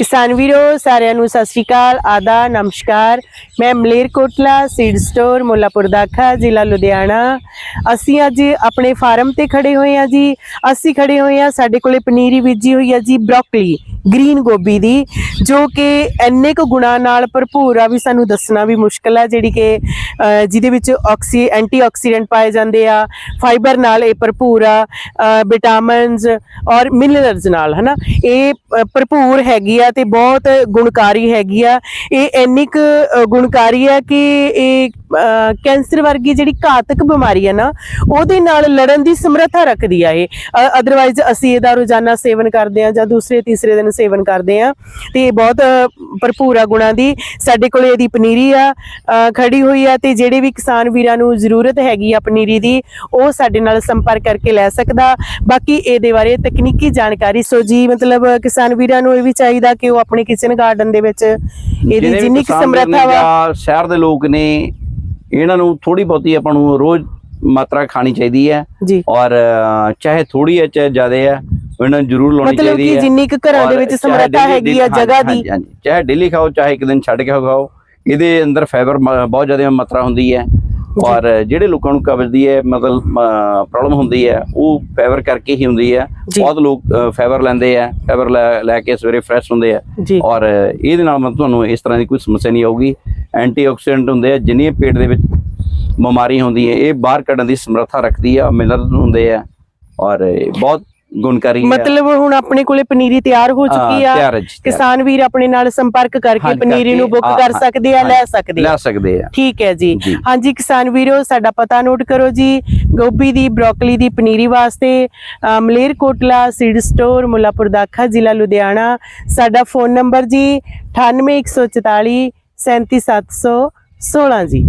ਕਿਸਾਨ ਵੀਰੋ, ਸਾਰਿਆਂ ਨੂੰ ਸਤਿ ਸ਼੍ਰੀ ਅਕਾਲ ਆਦਾ ਨਮਸਕਾਰ। ਮੈਂ ਮਲੇਰਕੋਟਲਾ ਸੀਡ ਸਟੋਰ ਮੁੱਲਾਪੁਰ ਦਾਖਾ ਜ਼ਿਲ੍ਹਾ ਲੁਧਿਆਣਾ। ਅਸੀਂ ਅੱਜ ਆਪਣੇ ਫਾਰਮ ਤੇ ਖੜੇ ਹੋਏ ਹਾਂ ਜੀ। ਅਸੀਂ ਖੜੇ ਹੋਏ ਹਾਂ, ਸਾਡੇ ਕੋਲੇ ਪਨੀਰੀ ਬੀਜੀ ਹੋਈ ਹੈ ਜੀ, ਬ੍ਰੋਕਲੀ। ਗ੍ਰੀਨ ਗੋਭੀ ਦੀ, ਜੋ ਕਿ ਇੰਨੇ ਕੁ ਗੁਣਾ ਨਾਲ ਭਰਪੂਰ ਆ ਵੀ ਸਾਨੂੰ ਦੱਸਣਾ ਵੀ ਮੁਸ਼ਕਲ ਆ, ਜਿਹੜੀ ਕਿ ਜਿਹਦੇ ਵਿੱਚ ਆਕਸੀ, ਐਂਟੀਆਕਸੀਡੈਂਟ ਪਾਏ ਜਾਂਦੇ ਆ, ਫਾਈਬਰ ਨਾਲ ਇਹ ਭਰਪੂਰ ਆ ਵਿਟਾਮਿਨਸ ਔਰ ਮਿਨਰਲਸ ਨਾਲ, ਹਨਾ? ਇਹ ਭਰਪੂਰ ਹੈਗੀ ਆ ਤੇ ਬਹੁਤ ਗੁਣਕਾਰੀ ਹੈਗੀ ਆ। ਇਹ ਇੰਨੀ ਕੁ ਗੁਣਕਾਰੀ ਆ ਕਿ ਇਹ ਕੈਂਸਰ ਵਰਗੀ ਜਿਹੜੀ ਘਾਤਕ ਬਿਮਾਰੀ ਹੈ ਨਾ ਉਹਦੇ ਨਾਲ ਲੜਨ ਦੀ ਸਮਰੱਥਾ ਰੱਖਦੀ ਆ ਇਹ। ਅਦਰਵਾਈਜ਼ ਅਸੀਂ ਇਹਦਾ ਰੋਜ਼ਾਨਾ ਸੇਵਨ ਕਰਦੇ ਆ ਜਾਂ ਦੂਸਰੇ ਤੀਸਰੇ ਦਿਨ ਸੇਵਨ ਕਰਦੇ ਆ ਤੇ ਇਹ ਬਹੁਤ ਭਰਪੂਰ ਆ ਗੁਣਾਂ ਦੀ। ਸਾਡੇ ਕੋਲੇ ਇਹਦੀ ਪਨੀਰੀ ਆ ਖੜੀ ਹੋਈ ਆ ਤੇ ਜਿਹੜੇ ਵੀ ਕਿਸਾਨ ਵੀਰਾਂ ਨੂੰ ਜ਼ਰੂਰਤ ਹੈਗੀ ਆ ਪਨੀਰੀ ਦੀ ਉਹ ਸਾਡੇ ਨਾਲ ਸੰਪਰਕ ਕਰਕੇ ਲੈ ਸਕਦਾ। ਬਾਕੀ ਇਹਦੇ ਬਾਰੇ ਤਕਨੀਕੀ ਜਾਣਕਾਰੀ ਸੋ ਜੀ ਮਤਲਬ ਕਿਸਾਨ ਵੀਰਾਂ ਨੂੰ ਇਹ ਵੀ ਚਾਹੀਦਾ ਕਿ ਉਹ ਆਪਣੇ ਕਿਚਨ ਗਾਰਡਨ ਦੇ ਵਿੱਚ ਇਹਦੀ ਜਿੰਨੀ ਕੁ ਸਮਰੱਥਾ ਵਾ ਸ਼ਹਿਰ ਦੇ ਲੋਕ ਨੇ ਇਹਨਾਂ ਨੂੰ ਥੋੜੀ ਬਹੁਤੀ ਆਪਾਂ ਨੂੰ ਰੋਜ਼ ਮਾਤਰਾ ਖਾਣੀ ਚਾਹੀਦੀ ਹੈ ਔਰ ਚਾਹੇ ਥੋੜੀ ਹੈ ਚਾਹੇ ਜ਼ਿਆਦਾ ਹੈ ਇਹਨਾਂ ਨੂੰ ਜ਼ਰੂਰ ਲਾਉਣੀ ਮਤਲਬ ਚਾਹੀਦੀ ਕਿ ਹੈ। ਜਿੰਨੀ ਕੁ ਘਰਾਂ ਦੇ ਵਿੱਚ ਸਮਰੱਥਾ ਹੈਗੀ ਆ ਜਗ੍ਹਾ ਦੀ। ਚਾਹੇ ਡੇਲੀ ਖਾਓ ਚਾਹੇ ਇੱਕ ਦਿਨ ਛੱਡ ਕੇ ਖਾਓ ਇਹਦੇ ਅੰਦਰ ਫਾਈਬਰ ਬਹੁਤ ਜ਼ਿਆਦਾ ਮਾਤਰਾ ਹੁੰਦੀ ਹੈ। ਔਰ ਜਿਹੜੇ ਲੋਕਾਂ ਨੂੰ ਕਬਜ਼ ਦੀ ਹੈ ਮਤਲਬ ਪ੍ਰੋਬਲਮ ਹੁੰਦੀ ਹੈ ਉਹ ਫਾਈਬਰ ਕਰਕੇ ਹੀ ਹੁੰਦੀ ਹੈ। ਬਹੁਤ ਲੋਕ ਫਾਈਬਰ ਲੈਂਦੇ ਆ ਫਾਈਬਰ ਲੈ ਕੇ ਸਵੇਰੇ ਫਰੈਸ਼ ਹੁੰਦੇ ਆ ਔਰ ਇਹਦੇ ਨਾਲ ਮਤਲਬ ਤੁਹਾਨੂੰ ਇਸ ਤਰ੍ਹਾਂ ਦੀ ਕੋਈ ਸਮੱਸਿਆ ਨਹੀਂ ਆਊਗੀ। ਐਂਟੀਆਕਸੀਡੈਂਟ ਹੁੰਦੇ ਆ ਜਿੰਨੀ ਪੇਟ ਦੇ ਵਿੱਚ ਬਿਮਾਰੀ ਹੁੰਦੀ ਹੈ ਇਹ ਬਾਹਰ ਕੱਢਣ ਦੀ ਸਮਰੱਥਾ ਰੱਖਦੀ ਆ ਮਿਨਰਲ ਹੁੰਦੇ ਆ ਔਰ ਬਹੁਤ ਗੁਣਕਾਰੀ ਹੈ ਮਤਲਬ ਹੁਣ ਆਪਣੇ ਕੋਲੇ ਪਨੀਰੀ ਤਿਆਰ ਹੋ ਚੁੱਕੀ ਆ। ਕਿਸਾਨ ਵੀਰ ਆਪਣੇ ਨਾਲ ਸੰਪਰਕ ਕਰਕੇ ਪਨੀਰੀ ਨੂੰ ਬੁੱਕ ਕਰ ਸਕਦੇ ਆ ਲੈ ਸਕਦੇ ਆ। ਲੈ ਸਕਦੇ ਆ। ਠੀਕ ਹੈ ਜੀ। ਹਾਂਜੀ ਕਿਸਾਨ ਵੀਰੋ ਸਾਡਾ ਪਤਾ ਨੋਟ ਕਰੋ ਜੀ ਗੋਭੀ ਦੀ ਬ੍ਰੋਕਲੀ ਦੀ ਪਨੀਰੀ ਵਾਸਤੇ ਅ, ਮਲੇਰਕੋਟਲਾ ਸੀਡ ਸਟੋਰ ਮੁੱਲਾਪੁਰ ਦਾਖਾ ਜ਼ਿਲ੍ਹਾ ਲੁਧਿਆਣਾ। ਸਾਡਾ ਫੋਨ ਨੰਬਰ ਜੀ 98144 37716 ਜੀ।